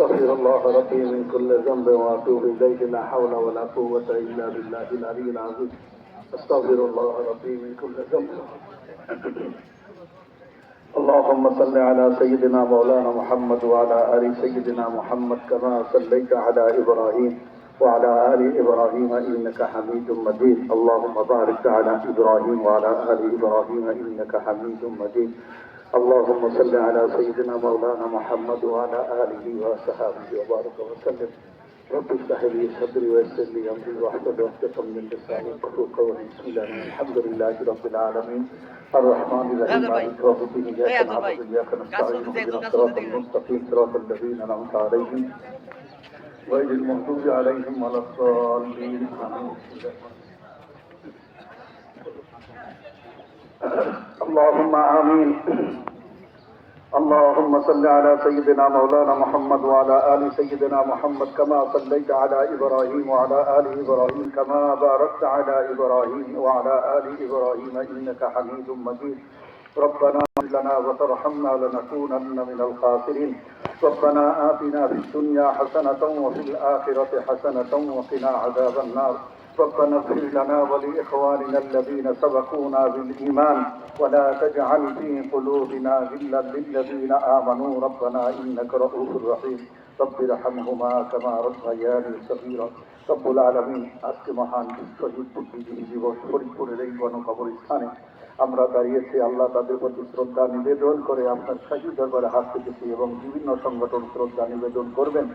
أستغفر الله ربي من كل ذنب وأتوب إليه لا حول ولا قوة إلا بالله العلي العظيم. أستغفر الله ربي من كل ذنب. اللهم صل على سيدنا مولانا محمد وعلى آل سيدنا محمد كما صليت على إبراهيم وعلى آل إبراهيم إنك حميد مجيد. اللهم بارك على إبراهيم وعلى آل إبراهيم إنك حميد مجيد. اللهم صل على سيدنا مولانا محمد وعلى آله وصحبه وبارك وسلم. رب اشرح لي صدري ويسر لي أمري واحلل عقدة من لساني يفقهوا قولي. بسم الله الحمد لله رب العالمين. الرحمن الرحيم. مالك يوم الدين. إياك نعبد وإياك نستعين. اهدنا الصراط المستقيم. صراط الذين أنعمت عليهم غير المغضوب عليهم ولا الضالين. آمين. اللهم آمين. اللهم صل على سيدنا مولانا محمد وعلى آل سيدنا محمد كما صليت على إبراهيم وعلى آل إبراهيم كما باركت على إبراهيم وعلى آل إبراهيم إنك حميد مجيد. ربنا لنا وترحمنا لنكونن من الخاسرين. ربنا آتنا في الدنيا حسنة وفي الآخرة حسنة وقنا عذاب النار. ربنا اغفر لنا ولإخواننا الذين سبقونا بالإيمان ولا تجعل في قلوبنا غلا للذين آمنوا ربنا إنك رؤوف رحيم رب ارحمهما كما ربياني صغيرا رب العالمين আজকে মহান শহীদ বুদ্ধিজীবী দিবস ফরিদপুরের এই গণকবরস্থানে আমরা দাঁড়িয়েছি আল্লাহ তাদের প্রতি শ্রদ্ধা নিবেদন করে আপনার শাহী দরবারে হাত পেতেছি এবং বিভিন্ন সংগঠন শ্রদ্ধা নিবেদন করবেন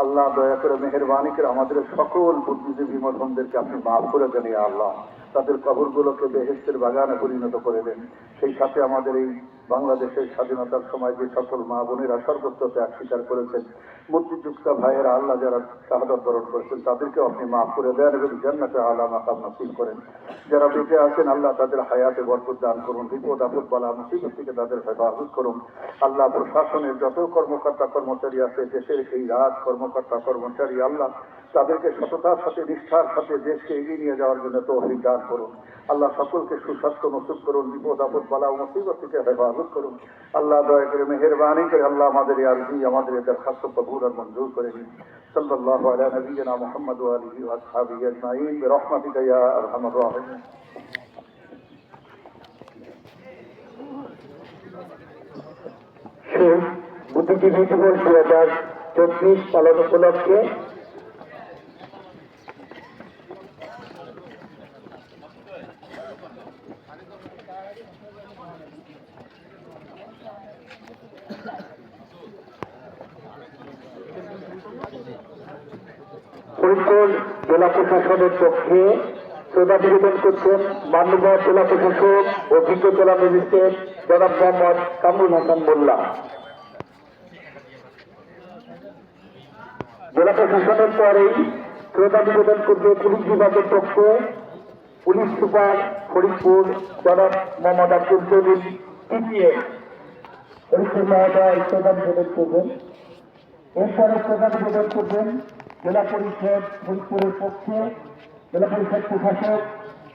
আল্লাহ দয়া করে মেহরবানি করে আমাদের সকল বুদ্ধিজীবী মতনদেরকে আপনি মাফ করে দেন আল্লাহ। তাদের কবরগুলোকে বেহেস্তের বাগানে পরিণত করে দেন। সেই সাথে আমাদের এই বাংলাদেশের স্বাধীনতার সময় যে সকল মা বোনেরা সর্বত্র ত্যাগ স্বীকার করেছেন মুক্তিযুক্ত ভাইয়েরা, আল্লাহ যারা শাহাদত বরণ করেছেন তাদেরকে আপনি মাফ করে দেন এবং জান্নাতে আল্লাহ মাকাম নসিব করেন। যারা বেঁচে আছেন, আল্লাহ তাদের হায়াতে বরকত দান করুন, বিপদ, আপদ, বালা, মুসিবত থেকে তাদের হেফাজত করুন। আল্লাহ প্রশাসনের যত কর্মকর্তা, কর্মচারী আছে, দেশের এই রাজ কর্মকর্তা, কর্মচারী, আল্লাহ তাদেরকে সততার সাথে, নিষ্ঠার সাথে দেশকে এগিয়ে নিয়ে যাওয়ার জন্য তৌফিক দান করুন। আল্লাহ সকলকে সুস্বাস্থ্য নসুব করুন, বিপদ, আপদ, বলা, মুসিবত থেকে হেফাজত করুন। আল্লাহ দয়া করে মেহরবানি করে আল্লাহ আমাদের আরজি, আমাদের এদের খাদ্য কবুল আর মঞ্জুর করে দিন সাল্লাল্লাহু আলা নবিয়িনা মুহাম্মদ ওয়া আলিহি ওয়া আসহাবিহি আজমাইন। বিরহমাতিকা ইয়া আরহামার রাহিমিন। বুদ্ধিজীবী দিবস দু হাজার চব্বিশ পালন উপলক্ষে ফরিদপুর জেলা প্রশাসনের পক্ষে শ্রদ্ধা নিবেদন করছেন মান্যবর জেলা প্রশাসক ও অভিজ্ঞ জেলা ম্যাজিস্ট্রেট জনাব মোহাম্মদ কামরুল হাসান মোল্লা। জেলা প্রশাসনের পরেই শ্রদ্ধা নিবেদন করবে পুলিশ বিভাগের পক্ষে পুলিশ সুপার ফরিদপুর জনাব মোহাম্মদ আব্দুল জলিল টিপিএ। ফরিদপুর মহোদয় শ্রদ্ধা নিবেদন করবেন। এরপরে শ্রদ্ধা নিবেদন করবেন জেলা পরিষদ ফরিদপুরের পক্ষে। জেলা পরিষদ প্রশাসক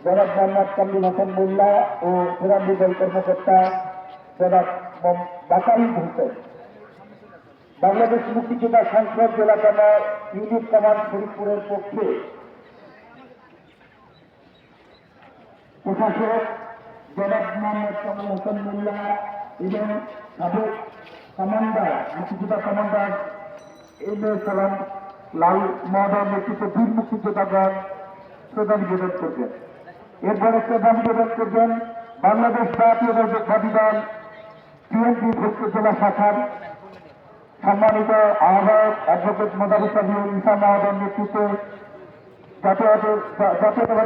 জনাব মোহাম্মদ কামরুল হাসান মোল্লা ও বিধান কর্মকর্তা জনাব বাকারি হোসেন। বাংলাদেশ মুক্তিযোদ্ধা সংসদ জেলা কমার ইউনিট কমান্ড ফরিদপুরের পক্ষে। প্রশাসক জনাব মোহাম্মদ কামরুল হাসান মোল্লা এবং সাবেক কমান্ডার মুক্তিযোদ্ধা কমান্ডার এম এ সালাম, লাল মহোদয় নেতৃত্বে বীর মুক্তিযোদ্ধাগণ শ্রদ্ধা নিবেদন করবেন। এরপরে শ্রদ্ধা নিবেদন করবেন বাংলাদেশ জাতীয় জাতীয় দল বিএনপি ফরিদপুর জেলা শাখার সম্মানিত আহ্বায়ক অ্যাডভোকেট মোদাবুল ইসলাম মহোদয়ের নেতৃত্বে জাতীয়